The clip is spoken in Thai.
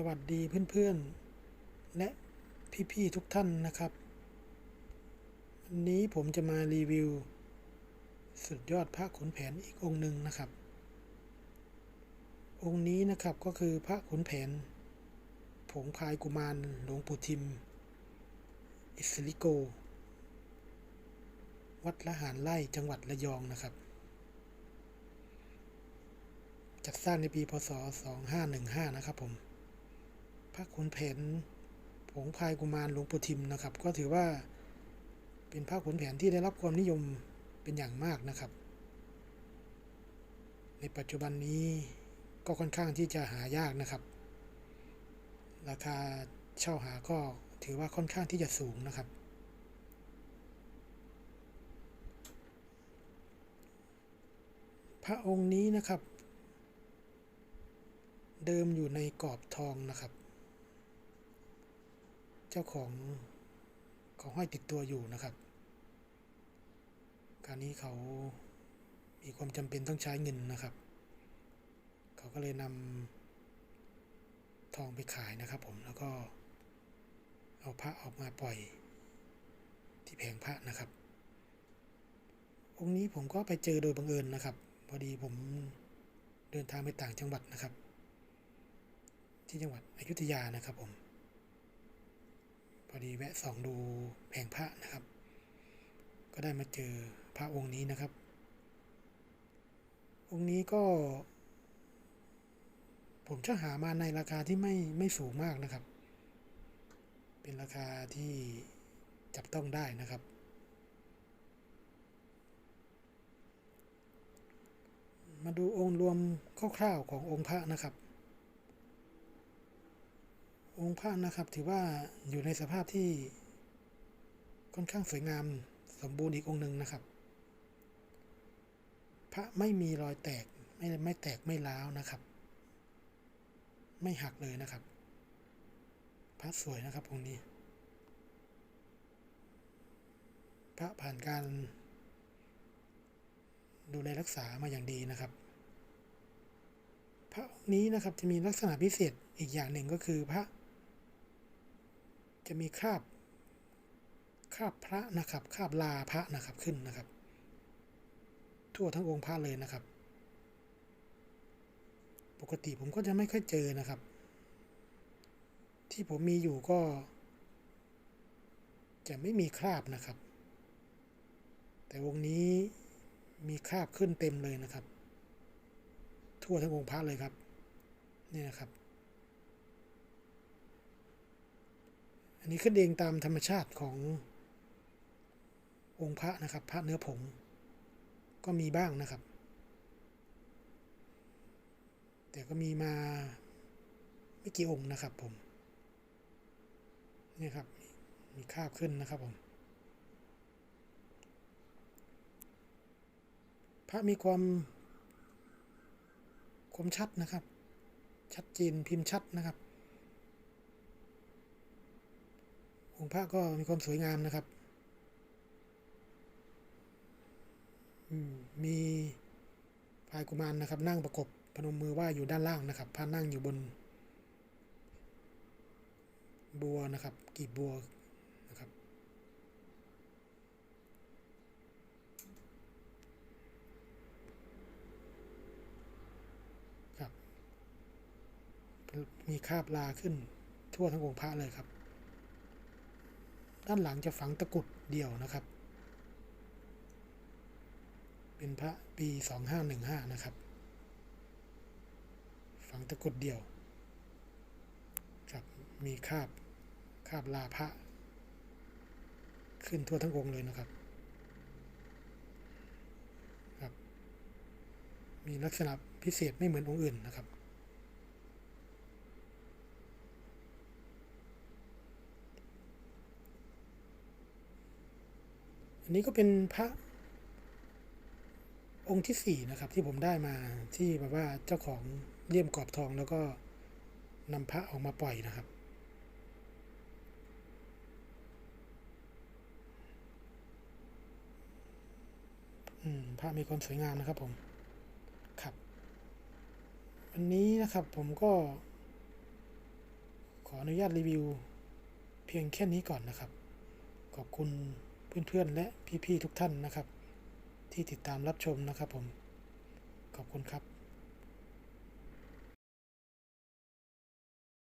สวัสดีเพื่อนๆ และพี่ๆทุกท่านนะครับ วันนี้ผมจะมารีวิว สุดยอดพระขุนแผนอีกองค์หนึ่งนะครับ องค์นี้นะครับก็คือพระขุนแผน ผงพายกุมารหลวงปู่ทิม อิสริโก วัดละหารไร่จังหวัดระยองนะครับจัดสร้างในปี พศ 2515 นะครับผม พระขุนแผนผงพายกุมารหลวงปู่ทิมนะครับ ก็ถือว่าเป็นพระขุนแผนที่ได้รับความนิยมเป็นอย่างมากนะครับ ในปัจจุบันนี้ก็ค่อนข้างที่จะหายากนะครับ ราคาเช่าหาก็ถือว่าค่อนข้างที่จะสูงนะครับ พระองค์นี้นะครับ เดิมอยู่ในกรอบทองนะครับ จ้าของเขาห้อยติดตัวอยู่นะครับ การนี้เขามีความจำเป็นต้องใช้เงินนะครับ เขาก็เลยนำทองไปขายนะครับ ผมแล้วก็เอาพระออกมาปล่อยที่แผงพระนะครับ องค์นี้ผมก็ไปเจอโดยบังเอิญนะครับ พอดีผมเดินทางไปต่างจังหวัดนะครับ ที่จังหวัดอยุธยานะครับผม พอดีแวะส่องดูแผงพระนะครับ ก็ได้มาเจอพระองค์นี้นะครับ องค์นี้ก็ ผมจะหามาในราคาที่ไม่ไม่สูงมากนะครับ เป็นราคาที่จับต้องได้นะครับ มาดูองค์รวมคร่าวๆขององค์พระนะครับ องค์พระนะครับถือว่าอยู่ในสภาพที่ค่อนข้างสวยงามสมบูรณ์อีกองค์หนึ่งนะครับ พระไม่มีรอยแตกไม่ไม่แตกไม่ร้าวนะครับ ไม่หักเลยนะครับ พระสวยนะครับองค์นี้ พระผ่านการดูแลรักษามาอย่างดีนะครับ พระองค์นี้นะครับจะมีลักษณะพิเศษอีกอย่างหนึ่งก็คือพระ จะมีคราบคราบพระนะครับคราบลาพระนะครับขึ้นนะครับ ทั่วทั้งองค์พระเลยนะครับ ปกติผมก็จะไม่ค่อยเจอนะครับ ที่ผมมีอยู่ก็ จะไม่มีคราบนะครับ แต่วงนี้มีคราบขึ้นเต็มเลยนะครับ ทั่วทั้งองค์พระเลยครับ นี่นะครับ อันนี้ขึ้นเองตามธรรมชาติขององค์พระนะครับ พระเนื้อผง ก็มีบ้างนะครับ แต่ก็มีมาไม่กี่องค์นะครับผมนี่ครับ มีคาบขึ้นนะครับผมพระมีความความชัดนะครับ ชัดเจนพิมพ์ชัดนะครับ องค์พระก็มีความสวยงามนะครับ มีพายกุมารนะครับ นั่งประกบพนมมือไหวอยู่ด้านล่างนะครับพระนั่งอยู่บน บัวนะครับ กีบบัวนะครับ ครับ มีคาบลาขึ้นทั่วทั้งองค์พระเลยครับ ด้านหลังจะฝังตะกุดเดี่ยวนะครับ เป็นพระปี 2515 นะครับ ฝังตะกุดเดี่ยวครับมีคาบคาบลาพระ ขึ้นทั่วทั้งองค์เลยนะครับครับ มีลักษณะพิเศษไม่เหมือนองค์อื่นนะครับ อันนี้ก็เป็นพระองค์ที่สี่นะครับ ที่ผมได้มาที่แบบว่าเจ้าของเลี่ยมกรอบทองแล้วก็นำพระออกมาปล่อยนะครับ อืมพระมีความสวยงามนะครับผมครับ วันนี้นะครับผมก็ ขออนุญาตรีวิว เพียงแค่นี้ก่อนนะครับ ขอบคุณ เพื่อนๆ และพี่ๆ ทุกท่านนะครับ ที่ติดตามรับชมนะครับผม ขอบคุณครับ